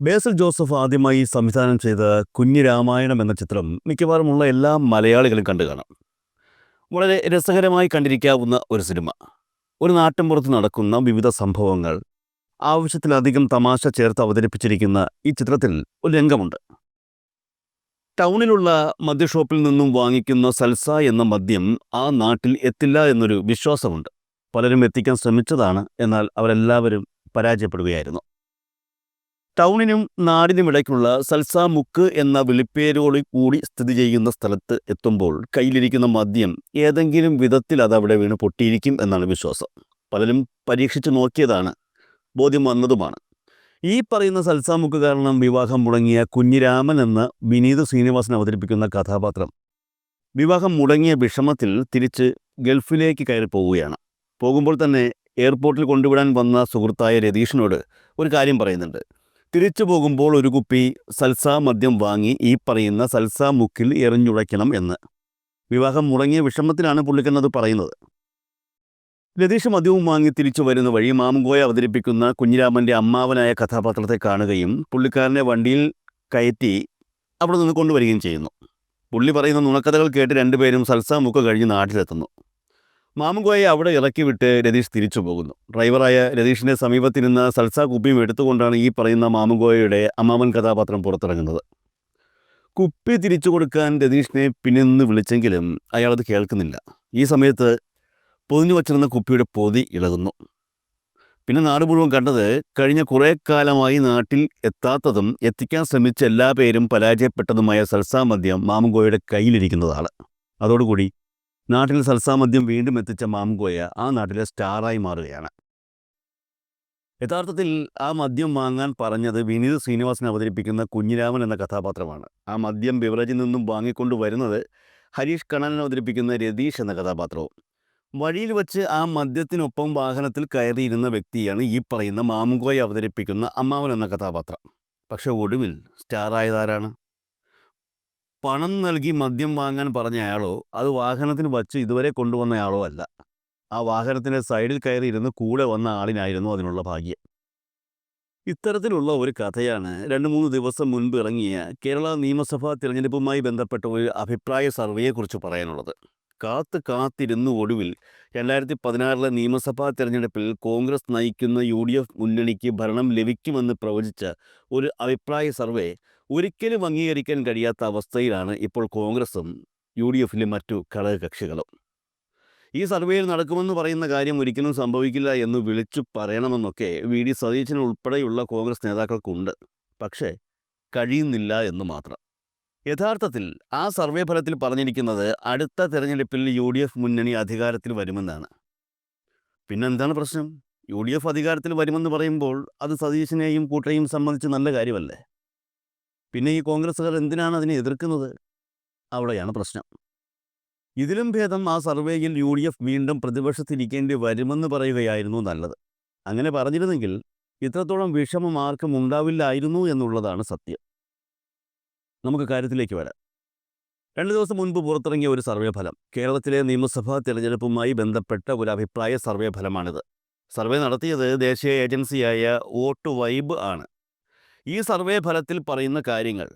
Basal Joseph ആദ്യമായി സംവിധാനം ചെയ്ത കുഞ്ഞു രാമായണം എന്ന ചിത്രം മിക്കവാറുമുള്ള എല്ലാ മലയാളികളും കണ്ടു കാണാം. വളരെ രസകരമായി കണ്ടിരിക്കാവുന്ന ഒരു സിനിമ. ഒരു നാട്ടിൻപുറത്ത് നടക്കുന്ന വിവിധ സംഭവങ്ങൾ ആവശ്യത്തിലധികം തമാശ ചേർത്ത് അവതരിപ്പിച്ചിരിക്കുന്ന ഈ ചിത്രത്തിൽ ഒരു രംഗമുണ്ട്. ടൗണിലുള്ള മദ്യഷോപ്പിൽ നിന്നും വാങ്ങിക്കുന്ന സൽസ എന്ന മദ്യം ആ നാട്ടിൽ എത്തില്ല എന്നൊരു വിശ്വാസമുണ്ട്. പലരും എത്തിക്കാൻ ശ്രമിച്ചതാണ് എന്നാൽ അവരെല്ലാവരും പരാജയപ്പെടുകയായിരുന്നു. ടൗണിനും നാടിനും ഇടയ്ക്കുള്ള സൽസ മുക്ക് എന്ന വിളിപ്പേരോട് കൂടി സ്ഥിതി ചെയ്യുന്ന സ്ഥലത്ത് എത്തുമ്പോൾ കയ്യിലിരിക്കുന്ന മദ്യം ഏതെങ്കിലും വിധത്തിൽ അത് അവിടെ വീണ് പൊട്ടിയിരിക്കും എന്നാണ് വിശ്വാസം. പലരും പരീക്ഷിച്ചു നോക്കിയതാണ് ബോധ്യം വന്നതുമാണ്. ഈ പറയുന്ന സൽസ മുക്ക് കാരണം വിവാഹം മുടങ്ങിയ കുഞ്ഞിരാമൻ എന്ന വിനീത് ശ്രീനിവാസൻ അവതരിപ്പിക്കുന്ന കഥാപാത്രം. വിവാഹം മുടങ്ങിയ വിഷമത്തിൽ തിരിച്ച് ഗൾഫിലേക്ക് കയറി പോവുകയാണ്. പോകുമ്പോൾ തന്നെ എയർപോർട്ടിൽ കൊണ്ടുവിടാൻ വന്ന സുഹൃത്തായ രതീഷിനോട് ഒരു കാര്യം പറയുന്നുണ്ട്. തിരിച്ചു പോകുമ്പോൾ ഒരു കുപ്പി സൽസാ മദ്യം വാങ്ങി ഈ പറയുന്ന സൽസാ മുക്കിൽ എറിഞ്ഞുടയ്ക്കണം എന്ന്. വിവാഹം മുടങ്ങിയ വിഷമത്തിലാണ് പുള്ളിക്കന്നത് പറയുന്നത്. രതീഷ് മദ്യവും വാങ്ങി തിരിച്ചു വരുന്ന വഴി മാമുങ്കോയെ അവതരിപ്പിക്കുന്ന കുഞ്ഞിരാമന്റെ അമ്മാവനായ കഥാപാത്രത്തെ കാണുകയും പുള്ളിക്കാരനെ വണ്ടിയിൽ കയറ്റി അവിടെ നിന്ന് കൊണ്ടുവരികയും ചെയ്യുന്നു. പുള്ളി പറയുന്ന നുണക്കഥകൾ കേട്ട് രണ്ടുപേരും സൽസ മുക്ക് കഴിഞ്ഞ് നാട്ടിലെത്തുന്നു. മാമുങ്കോയെ അവിടെ ഇറക്കി വിട്ട് രതീഷ് തിരിച്ചു പോകുന്നു. ഡ്രൈവറായ രതീഷിന്റെ സമീപത്തിരുന്ന സൽസ കുപ്പിയും എടുത്തുകൊണ്ടാണ് ഈ പറയുന്ന മാമുങ്കോയയുടെ അമ്മാമൻ കഥാപാത്രം പുറത്തിറങ്ങുന്നത്. കുപ്പി തിരിച്ചു കൊടുക്കാൻ രതീഷിനെ പിന്നിന്ന് വിളിച്ചെങ്കിലും അയാളത് കേൾക്കുന്നില്ല. ഈ സമയത്ത് പൊതിഞ്ഞു വച്ചിരുന്ന കുപ്പിയുടെ പൊതി ഇളകുന്നു. പിന്നെ നാട് മുഴുവൻ കണ്ടത് കഴിഞ്ഞ കുറേ കാലമായി നാട്ടിൽ എത്താത്തതും എത്തിക്കാൻ ശ്രമിച്ച എല്ലാ പേരും പരാജയപ്പെട്ടതുമായ സൽസാ മദ്യം മാമുങ്കോയുടെ കയ്യിലിരിക്കുന്നതാണ്. അതോടുകൂടി നാട്ടിൽ സൽസാ മദ്യം വീണ്ടും എത്തിച്ച മാംഗോയ ആ നാട്ടിലെ സ്റ്റാറായി മാറുകയാണ്. യഥാർത്ഥത്തിൽ ആ മദ്യം വാങ്ങാൻ പറഞ്ഞത് വിനീത് ശ്രീനിവാസൻ അവതരിപ്പിക്കുന്ന കുഞ്ഞിരാമൻ എന്ന കഥാപാത്രമാണ്. ആ മദ്യം ബിവറേജിൽ നിന്നും വാങ്ങിക്കൊണ്ട് വരുന്നത് ഹരീഷ് കണ്ണൻ അവതരിപ്പിക്കുന്ന രതീഷ് എന്ന കഥാപാത്രവും. വഴിയിൽ വച്ച് ആ മദ്യത്തിനൊപ്പം വാഹനത്തിൽ കയറിയിരുന്ന വ്യക്തിയാണ് ഈ പറയുന്ന മാമുങ്കോയെ അവതരിപ്പിക്കുന്ന അമ്മാവൻ എന്ന കഥാപാത്രം. പക്ഷേ ഒടുവിൽ സ്റ്റാറായതാരാണ് പണം നൽകി മദ്യം വാങ്ങാൻ പറഞ്ഞ അയാളോ അത് വാഹനത്തിന് വച്ച് ഇതുവരെ കൊണ്ടുവന്നയാളോ അല്ല. ആ വാഹനത്തിന്റെ സൈഡിൽ കയറി ഇരുന്ന് കൂടെ വന്ന ആളിനായിരുന്നു അതിനുള്ള ഭാഗ്യം. ഇത്തരത്തിലുള്ള ഒരു കഥയാണ് രണ്ട് മൂന്ന് ദിവസം മുൻപ് ഇറങ്ങിയ കേരള നിയമസഭാ തിരഞ്ഞെടുപ്പുമായി ബന്ധപ്പെട്ട ഒരു അഭിപ്രായ സർവേയെക്കുറിച്ച് പറയാനുള്ളത്. കാത്ത് കാത്തിരുന്നു ഒടുവിൽ രണ്ടായിരത്തി പതിനാറിലെ നിയമസഭാ തിരഞ്ഞെടുപ്പിൽ കോൺഗ്രസ് നയിക്കുന്ന യു ഡി എഫ് മുന്നണിക്ക് ഭരണം ലഭിക്കുമെന്ന് പ്രവചിച്ച ഒരു അഭിപ്രായ സർവേ ഒരിക്കലും അംഗീകരിക്കാൻ കഴിയാത്ത അവസ്ഥയിലാണ് ഇപ്പോൾ കോൺഗ്രസും യു ഡി എഫിലെ മറ്റു ഘടകകക്ഷികളും. ഈ സർവേയിൽ നടക്കുമെന്ന് പറയുന്ന കാര്യം ഒരിക്കലും സംഭവിക്കില്ല എന്ന് വിളിച്ചു പറയണമെന്നൊക്കെ വി. ഡി. സതീശൻ ഉൾപ്പെടെയുള്ള കോൺഗ്രസ് നേതാക്കൾക്കുണ്ട്. പക്ഷേ കഴിയുന്നില്ല എന്ന് മാത്രം. യഥാർത്ഥത്തിൽ ആ സർവേ ഫലത്തിൽ പറഞ്ഞിരിക്കുന്നത് അടുത്ത തെരഞ്ഞെടുപ്പിൽ യു ഡി എഫ് മുന്നണി അധികാരത്തിൽ വരുമെന്നാണ്. പിന്നെന്താണ് പ്രശ്നം? യു ഡി എഫ് അധികാരത്തിൽ വരുമെന്ന് പറയുമ്പോൾ അത് സതീശനെയും കൂട്ടരെയും സംബന്ധിച്ച് നല്ല കാര്യമല്ലേ? പിന്നെ ഈ കോൺഗ്രസ്സുകാർ എന്തിനാണ് അതിനെ എതിർക്കുന്നത്? അവിടെയാണ് പ്രശ്നം. ഇതിലും ഭേദം ആ സർവേയിൽ യു ഡി എഫ് വീണ്ടും പ്രതിപക്ഷത്തിരിക്കേണ്ടി വരുമെന്ന് പറയുകയായിരുന്നു നല്ലത്. അങ്ങനെ പറഞ്ഞിരുന്നെങ്കിൽ ഇത്രത്തോളം വിഷമം ആർക്കും ഉണ്ടാവില്ലായിരുന്നു എന്നുള്ളതാണ് സത്യം. നമുക്ക് കാര്യത്തിലേക്ക് വരാം. രണ്ട് ദിവസം മുൻപ് പുറത്തിറങ്ങിയ ഒരു സർവേ ഫലം കേരളത്തിലെ നിയമസഭാ തിരഞ്ഞെടുപ്പുമായി ബന്ധപ്പെട്ട ഒരു അഭിപ്രായ സർവേ ഫലമാണിത്. സർവേ നടത്തിയത് ദേശീയ ഏജൻസിയായ വോട്ട് വൈബ് ആണ്. ഈ സർവേ ഫലത്തിൽ പറയുന്ന കാര്യങ്ങൾ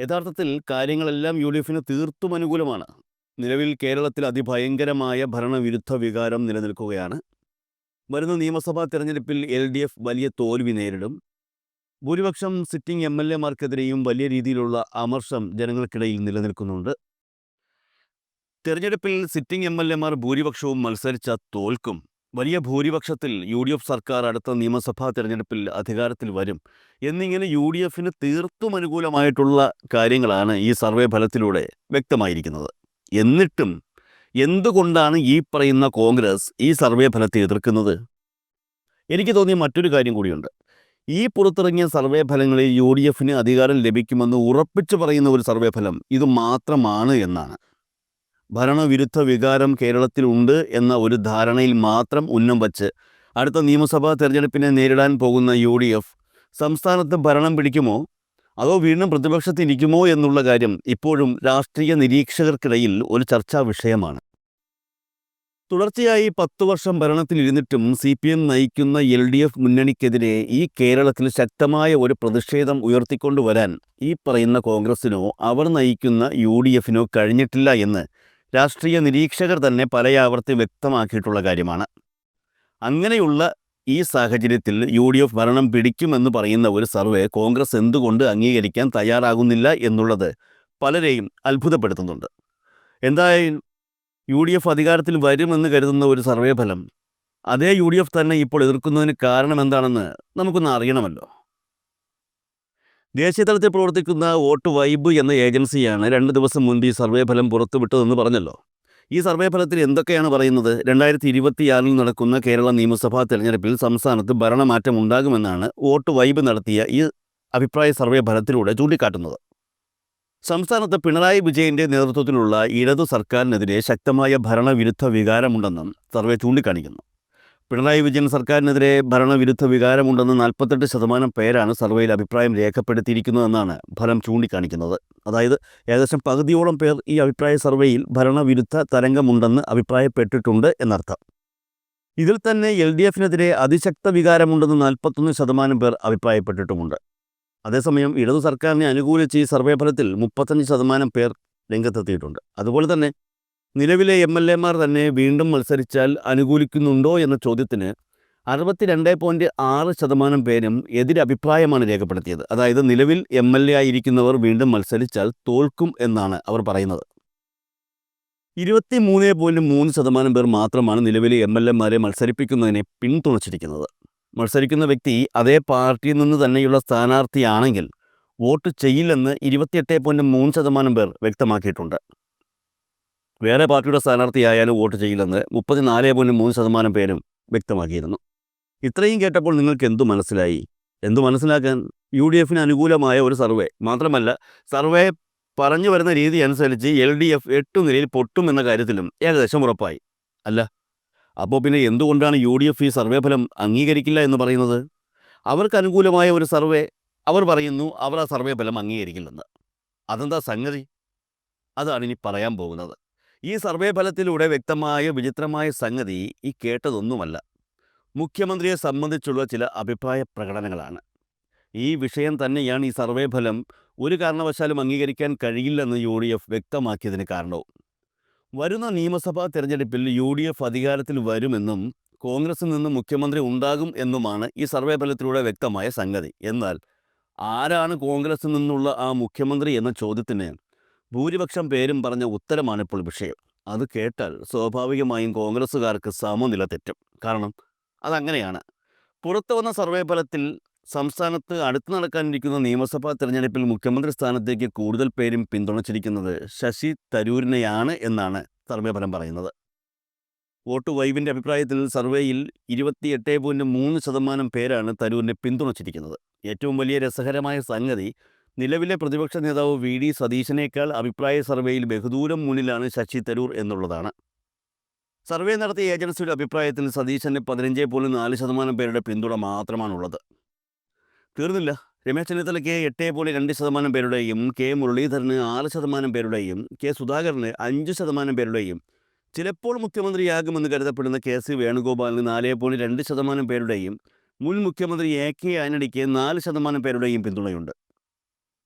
യഥാർത്ഥത്തിൽ കാര്യങ്ങളെല്ലാം യു ഡി എഫിന് തീർത്തും അനുകൂലമാണ്. നിലവിൽ കേരളത്തിൽ അതിഭയങ്കരമായ ഭരണവിരുദ്ധ വികാരം നിലനിൽക്കുകയാണ്. വരുന്ന നിയമസഭാ തെരഞ്ഞെടുപ്പിൽ എൽ ഡി എഫ് വലിയ തോൽവി നേരിടും. ഭൂരിപക്ഷം സിറ്റിംഗ് എം എൽ എമാർക്കെതിരെയും വലിയ രീതിയിലുള്ള അമർഷം ജനങ്ങൾക്കിടയിൽ നിലനിൽക്കുന്നുണ്ട്. തെരഞ്ഞെടുപ്പിൽ സിറ്റിംഗ് എം എൽ എമാർ ഭൂരിപക്ഷവും മത്സരിച്ച തോൽക്കും. വലിയ ഭൂരിപക്ഷത്തിൽ യു ഡി എഫ് സർക്കാർ അടുത്ത നിയമസഭാ തിരഞ്ഞെടുപ്പിൽ അധികാരത്തിൽ വരും. എന്നിങ്ങനെ യു ഡി എഫിന് തീർത്തും അനുകൂലമായിട്ടുള്ള കാര്യങ്ങളാണ് ഈ സർവേ ഫലത്തിലൂടെ വ്യക്തമായിരിക്കുന്നത്. എന്നിട്ടും എന്തുകൊണ്ടാണ് ഈ പറയുന്ന കോൺഗ്രസ് ഈ സർവേ ഫലത്തെ എതിർക്കുന്നത്? എനിക്ക് തോന്നിയ മറ്റൊരു കാര്യം കൂടിയുണ്ട്. ഈ പുറത്തിറങ്ങിയ സർവേ ഫലങ്ങളിൽ യു ഡി എഫിന് അധികാരം ലഭിക്കുമെന്ന് ഉറപ്പിച്ചു പറയുന്ന ഒരു സർവേ ഫലം ഇത് മാത്രമാണ് എന്നാണ്. ഭരണവിരുദ്ധ വികാരം കേരളത്തിലുണ്ട് എന്ന ഒരു ധാരണയിൽ മാത്രം ഉന്നം വച്ച് അടുത്ത നിയമസഭാ തെരഞ്ഞെടുപ്പിനെ നേരിടാൻ പോകുന്ന യു ഡി എഫ് സംസ്ഥാനത്ത് ഭരണം പിടിക്കുമോ? അതോ വീണ്ടും പ്രതിപക്ഷത്തിരിക്കുമോ എന്നുള്ള കാര്യം ഇപ്പോഴും രാഷ്ട്രീയ നിരീക്ഷകർക്കിടയിൽ ഒരു ചർച്ചാ വിഷയമാണ്. തുടർച്ചയായി പത്തു വർഷം ഭരണത്തിലിരുന്നിട്ടും സി പി എം നയിക്കുന്ന എൽ ഡി എഫ് മുന്നണിക്കെതിരെ ഈ കേരളത്തിൽ ശക്തമായ ഒരു പ്രതിഷേധം ഉയർത്തിക്കൊണ്ടുവരാൻ ഈ പറയുന്ന കോൺഗ്രസിനോ അവർ നയിക്കുന്ന യു ഡി എഫിനോ കഴിഞ്ഞിട്ടില്ല എന്ന് രാഷ്ട്രീയ നിരീക്ഷകർ തന്നെ പലയാവർത്തി വ്യക്തമാക്കിയിട്ടുള്ള കാര്യമാണ്. അങ്ങനെയുള്ള ഈ സാഹചര്യത്തിൽ യു ഡി എഫ് ഭരണം പിടിക്കുമെന്ന് പറയുന്ന ഒരു സർവേ കോൺഗ്രസ് എന്തുകൊണ്ട് അംഗീകരിക്കാൻ തയ്യാറാകുന്നില്ല എന്നുള്ളത് പലരെയും അത്ഭുതപ്പെടുത്തുന്നുണ്ട്. എന്തായാലും യു ഡി എഫ് അധികാരത്തിൽ വരുമെന്ന് കരുതുന്ന ഒരു സർവേ ഫലം അതേ യു ഡി എഫ് തന്നെ ഇപ്പോൾ എതിർക്കുന്നതിന് കാരണം എന്താണെന്ന് നമുക്കൊന്ന് അറിയണമല്ലോ. ദേശീയ തലത്തിൽ പ്രവർത്തിക്കുന്ന വോട്ട് വൈബ് എന്ന ഏജൻസിയാണ് രണ്ട് ദിവസം മുൻപ് ഈ സർവേ ഫലം പുറത്തുവിട്ടതെന്ന് പറഞ്ഞല്ലോ. ഈ സർവേ ഫലത്തിൽ എന്തൊക്കെയാണ് പറയുന്നത്? രണ്ടായിരത്തി ഇരുപത്തിയാറിൽ നടക്കുന്ന കേരള നിയമസഭാ തെരഞ്ഞെടുപ്പിൽ സംസ്ഥാനത്ത് ഭരണമാറ്റം ഉണ്ടാകുമെന്നാണ് വോട്ട് വൈബ് നടത്തിയ ഈ അഭിപ്രായ സർവേ ഫലത്തിലൂടെ ചൂണ്ടിക്കാട്ടുന്നത്. സംസ്ഥാനത്ത് പിണറായി വിജയന്റെ നേതൃത്വത്തിലുള്ള ഇടതു സർക്കാരിനെതിരെ ശക്തമായ ഭരണവിരുദ്ധ വികാരമുണ്ടെന്നും സർവേ ചൂണ്ടിക്കാണിക്കുന്നു. പിണറായി വിജയൻ സർക്കാരിനെതിരെ ഭരണവിരുദ്ധ വികാരമുണ്ടെന്ന് നാൽപ്പത്തെട്ട് ശതമാനം പേരാണ് സർവേയിൽ അഭിപ്രായം രേഖപ്പെടുത്തിയിരിക്കുന്നതെന്നാണ് ഫലം ചൂണ്ടിക്കാണിക്കുന്നത്. അതായത് ഏകദേശം പകുതിയോളം പേർ ഈ അഭിപ്രായ സർവേയിൽ ഭരണവിരുദ്ധ തരംഗമുണ്ടെന്ന് അഭിപ്രായപ്പെട്ടിട്ടുണ്ട് എന്നർത്ഥം. ഇതിൽ തന്നെ എൽ ഡി എഫിനെതിരെ അതിശക്ത വികാരമുണ്ടെന്ന് നാൽപ്പത്തൊന്ന് ശതമാനം പേർ അഭിപ്രായപ്പെട്ടിട്ടുമുണ്ട്. അതേസമയം ഇടതു സർക്കാരിനെ അനുകൂലിച്ച് ഈ സർവേ ഫലത്തിൽ മുപ്പത്തഞ്ച് ശതമാനം പേർ രംഗത്തെത്തിയിട്ടുണ്ട്. അതുപോലെ തന്നെ നിലവിലെ എം എൽ എമാർ തന്നെ വീണ്ടും മത്സരിച്ചാൽ അനുകൂലിക്കുന്നുണ്ടോ എന്ന ചോദ്യത്തിന് അറുപത്തിരണ്ട് പോയിന്റ് ആറ് ശതമാനം പേരും എതിരഭിപ്രായമാണ് രേഖപ്പെടുത്തിയത്. അതായത് നിലവിൽ എം എൽ എ ആയിരിക്കുന്നവർ വീണ്ടും മത്സരിച്ചാൽ തോൽക്കും എന്നാണ് അവർ പറയുന്നത്. ഇരുപത്തി മൂന്ന് പോയിന്റ് മൂന്ന് ശതമാനം പേർ മാത്രമാണ് നിലവിലെ എം എൽ എമാരെ മത്സരിപ്പിക്കുന്നതിനെ പിന്തുണച്ചിരിക്കുന്നത്. മത്സരിക്കുന്ന വ്യക്തി അതേ പാർട്ടിയിൽ നിന്ന് തന്നെയുള്ള സ്ഥാനാർത്ഥിയാണെങ്കിൽ വോട്ട് ചെയ്യില്ലെന്ന് ഇരുപത്തിയെട്ട് പോയിന്റ് മൂന്ന് ശതമാനം പേർ വ്യക്തമാക്കിയിട്ടുണ്ട്. വേറെ പാർട്ടിയുടെ സ്ഥാനാർത്ഥിയായാലും വോട്ട് ചെയ്യില്ലെന്ന് മുപ്പത്തിനാല് പോയിന്റ് മൂന്ന് ശതമാനം പേരും വ്യക്തമാക്കിയിരുന്നു. ഇത്രയും കേട്ടപ്പോൾ നിങ്ങൾക്ക് എന്തു മനസ്സിലായി? എന്തു മനസ്സിലാക്കാൻ? യു ഡി എഫിന് അനുകൂലമായ ഒരു സർവേ. മാത്രമല്ല സർവേ പറഞ്ഞു വരുന്ന രീതി അനുസരിച്ച് എൽ ഡി എഫ് എട്ടു നിലയിൽ പൊട്ടും എന്ന കാര്യത്തിലും ഏകദേശം ഉറപ്പായി. അല്ല അപ്പോൾ പിന്നെ എന്തുകൊണ്ടാണ് യു ഡി എഫ് ഈ സർവേ ഫലം അംഗീകരിക്കില്ല എന്ന് പറയുന്നത്? അവർക്ക് അനുകൂലമായ ഒരു സർവേ അവർ പറയുന്നു അവർ ആ സർവേ ഫലം അംഗീകരിക്കില്ലെന്ന്. അതെന്താ സംഗതി? അതാണ് ഇനി പറയാൻ പോകുന്നത്. ഈ സർവേ ഫലത്തിലൂടെ വ്യക്തമായ വിചിത്രമായ സംഗതി ഈ കേട്ടതൊന്നുമല്ല. മുഖ്യമന്ത്രിയെ സംബന്ധിച്ചുള്ള ചില അഭിപ്രായ പ്രകടനങ്ങളാണ്. ഈ വിഷയം തന്നെയാണ് ഈ സർവേ ഫലം ഒരു കാരണവശാലും അംഗീകരിക്കാൻ കഴിയില്ലെന്ന് യു ഡി എഫ് വ്യക്തമാക്കിയതിന് കാരണവും. വരുന്ന നിയമസഭാ തെരഞ്ഞെടുപ്പിൽ യു ഡി എഫ് അധികാരത്തിൽ വരുമെന്നും കോൺഗ്രസിൽ നിന്ന് മുഖ്യമന്ത്രി ഉണ്ടാകും എന്നുമാണ് ഈ സർവേ ഫലത്തിലൂടെ വ്യക്തമായ സംഗതി. എന്നാൽ ആരാണ് കോൺഗ്രസിൽ നിന്നുള്ള ആ മുഖ്യമന്ത്രി എന്ന ചോദ്യത്തിന് ഭൂരിപക്ഷം പേരും പറഞ്ഞ ഉത്തരമാണ് ഇപ്പോൾ വിഷയം. അത് കേട്ടാൽ സ്വാഭാവികമായും കോൺഗ്രസ്സുകാർക്ക് സമനില തെറ്റും. കാരണം അതങ്ങനെയാണ്. പുറത്തു വന്ന സർവേ ഫലത്തിൽ സംസ്ഥാനത്ത് അടുത്ത് നടക്കാനിരിക്കുന്ന നിയമസഭാ തെരഞ്ഞെടുപ്പിൽ മുഖ്യമന്ത്രി സ്ഥാനത്തേക്ക് കൂടുതൽ പേരും പിന്തുണച്ചിരിക്കുന്നത് ശശി തരൂരിനെയാണ് എന്നാണ് സർവേ ഫലം പറയുന്നത്. വോട്ട് വൈവിന്റെ അഭിപ്രായത്തിൽ സർവേയിൽ ഇരുപത്തിയെട്ട് പോയിന്റ് മൂന്ന് ശതമാനം പേരാണ് തരൂരിനെ പിന്തുണച്ചിരിക്കുന്നത്. ഏറ്റവും വലിയ രസകരമായ സംഗതി നിലവിലെ പ്രതിപക്ഷ നേതാവ് വി. ഡി. സതീശനേക്കാൾ അഭിപ്രായ സർവേയിൽ ബഹുദൂരം മുന്നിലാണ് ശശി തരൂർ എന്നുള്ളതാണ്. സർവേ നടത്തിയ ഏജൻസിയുടെ അഭിപ്രായത്തിൽ സതീശന് പതിനഞ്ച് പോലും നാല് ശതമാനം പേരുടെ പിന്തുണ മാത്രമാണുള്ളത്. തീർന്നില്ല. രമേശ് ചെന്നിത്തലയ്ക്ക് എട്ട് പോലെ രണ്ട് ശതമാനം പേരുടെയും കെ. മുരളീധരന് ആറ് ശതമാനം പേരുടെയും കെ. സുധാകരന് അഞ്ച് ശതമാനം പേരുടെയും ചിലപ്പോൾ മുഖ്യമന്ത്രിയാകുമെന്ന് കരുതപ്പെടുന്ന കെ. സി. വേണുഗോപാലിന് നാല് പോലെ രണ്ട് ശതമാനം പേരുടെയും മുൻ മുഖ്യമന്ത്രി എ. കെ. ആന്റണിക്ക് നാല് ശതമാനം പേരുടെയും പിന്തുണയുണ്ട്.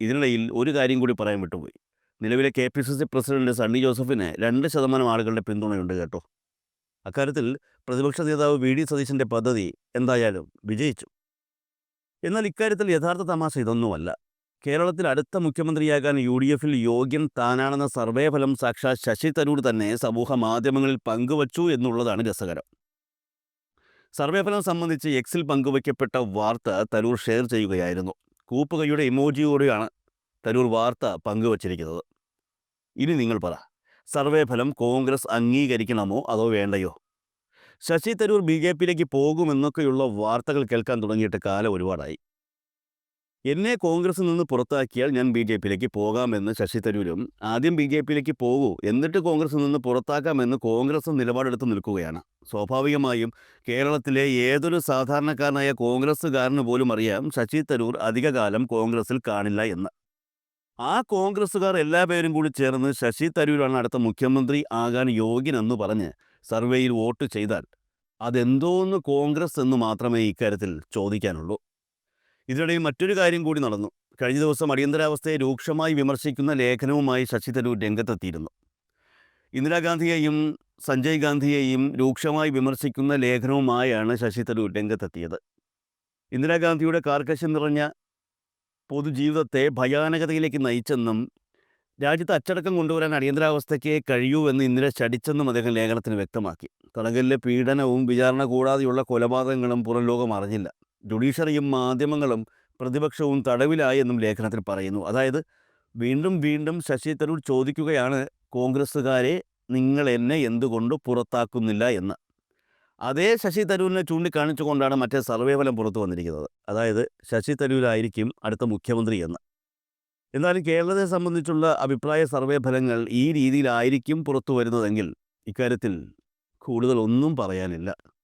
ഇതിനിടയിൽ ഒരു കാര്യം കൂടി പറയാൻ വിട്ടുപോയി. നിലവിലെ K P C C president Sunny ജോസഫിന് രണ്ട് ശതമാനം ആളുകളുടെ പിന്തുണയുണ്ട് കേട്ടോ. അക്കാര്യത്തിൽ പ്രതിപക്ഷ നേതാവ് വി ഡി സതീശന്റെ പദ്ധതി എന്തായാലും വിജയിച്ചു. എന്നാൽ ഇക്കാര്യത്തിൽ യഥാർത്ഥ തമാശ ഇതൊന്നുമല്ല. കേരളത്തിൽ അടുത്ത മുഖ്യമന്ത്രിയാകാൻ യു ഡി എഫിൽ യോഗ്യൻ താനാണെന്ന സർവേ ഫലം സാക്ഷാ ശശി തരൂർ തന്നെ സമൂഹ മാധ്യമങ്ങളിൽ പങ്കുവച്ചു എന്നുള്ളതാണ് രസകരം. സർവേ ഫലം സംബന്ധിച്ച് എക്സിൽ പങ്കുവയ്ക്കപ്പെട്ട വാർത്ത തരൂർ ഷെയർ ചെയ്യുകയായിരുന്നു. കൂപ്പുകൈയുടെ ഇമോജിയോടെയാണ് തരൂർ വാർത്ത പങ്കുവച്ചിരിക്കുന്നത്. ഇനി നിങ്ങൾ പറ സർവേ ഫലം കോൺഗ്രസ് അംഗീകരിക്കണമോ അതോ വേണ്ടയോ? ശശി തരൂർ ബി ജെ പിയിലേക്ക് പോകുമെന്നൊക്കെയുള്ള വാർത്തകൾ കേൾക്കാൻ തുടങ്ങിയിട്ട് കാലം ഒരുപാടായി. എന്നെ കോൺഗ്രസിൽ നിന്ന് പുറത്താക്കിയാൽ ഞാൻ ബി ജെ പിയിലേക്ക് പോകാമെന്ന് ശശി തരൂരും ആദ്യം ബി ജെ പിയിലേക്ക് പോകൂ എന്നിട്ട് കോൺഗ്രസിൽ നിന്ന് പുറത്താക്കാമെന്ന് കോൺഗ്രസ് നിലപാടെടുത്ത് നിൽക്കുകയാണ്. സ്വാഭാവികമായും കേരളത്തിലെ ഏതൊരു സാധാരണക്കാരനായ കോൺഗ്രസ്സുകാരന് പോലും അറിയാം ശശി തരൂർ അധികകാലം കോൺഗ്രസിൽ കാണില്ല എന്ന്. ആ കോൺഗ്രസ്സുകാർ എല്ലാ പേരും കൂടി ചേർന്ന് ശശി തരൂരാണ് അടുത്ത മുഖ്യമന്ത്രി ആകാൻ യോഗ്യനെന്ന് പറഞ്ഞ് സർവേയിൽ വോട്ട് ചെയ്താൽ അതെന്തോന്ന് കോൺഗ്രസ് എന്ന് മാത്രമേ ഇക്കാര്യത്തിൽ ചോദിക്കാനുള്ളൂ. ഇതിനിടയിൽ മറ്റൊരു കാര്യം കൂടി നടന്നു. കഴിഞ്ഞ ദിവസം അടിയന്തരാവസ്ഥയെ രൂക്ഷമായി വിമർശിക്കുന്ന ലേഖനവുമായി ശശി തരൂർ രംഗത്തെത്തിയിരുന്നു. ഇന്ദിരാഗാന്ധിയെയും സഞ്ജയ് ഗാന്ധിയെയും രൂക്ഷമായി വിമർശിക്കുന്ന ലേഖനവുമായാണ് ശശി തരൂർ രംഗത്തെത്തിയത്. ഇന്ദിരാഗാന്ധിയുടെ കാർക്കശ്യം നിറഞ്ഞ പൊതുജീവിതത്തെ ഭയാനകതയിലേക്ക് നയിച്ചെന്നും രാജ്യത്ത് അച്ചടക്കം കൊണ്ടുവരാൻ അടിയന്തരാവസ്ഥയ്ക്ക് കഴിയൂ എന്ന് ഇന്ദിര ശടിച്ചെന്നും അദ്ദേഹം ലേഖനത്തിന് വ്യക്തമാക്കി. തടങ്കലിലെ പീഡനവും വിചാരണ കൂടാതെയുള്ള കൊലപാതകങ്ങളും പുറം ലോകം അറിഞ്ഞില്ല. ജുഡീഷ്യറിയും മാധ്യമങ്ങളും പ്രതിപക്ഷവും തടവിലായി എന്നും ലേഖനത്തിൽ പറയുന്നു. അതായത് വീണ്ടും വീണ്ടും ശശി തരൂർ ചോദിക്കുകയാണ് കോൺഗ്രസ്സുകാരെ നിങ്ങൾ എന്നെ എന്തുകൊണ്ട് പുറത്താക്കുന്നില്ല എന്ന്? അതേ ശശി തരൂരിനെ ചൂണ്ടിക്കാണിച്ചുകൊണ്ടാണ് മറ്റേ സർവേ ഫലം പുറത്തു വന്നിരിക്കുന്നത്. അതായത് ശശി തരൂരായിരിക്കും അടുത്ത മുഖ്യമന്ത്രി എന്ന്. എന്നാലും കേരളത്തെ സംബന്ധിച്ചുള്ള അഭിപ്രായ സർവേ ഫലങ്ങൾ ഈ രീതിയിലായിരിക്കും പുറത്തു വരുന്നതെങ്കിൽ ഇക്കാര്യത്തിൽ കൂടുതൽ ഒന്നും പറയാനില്ല.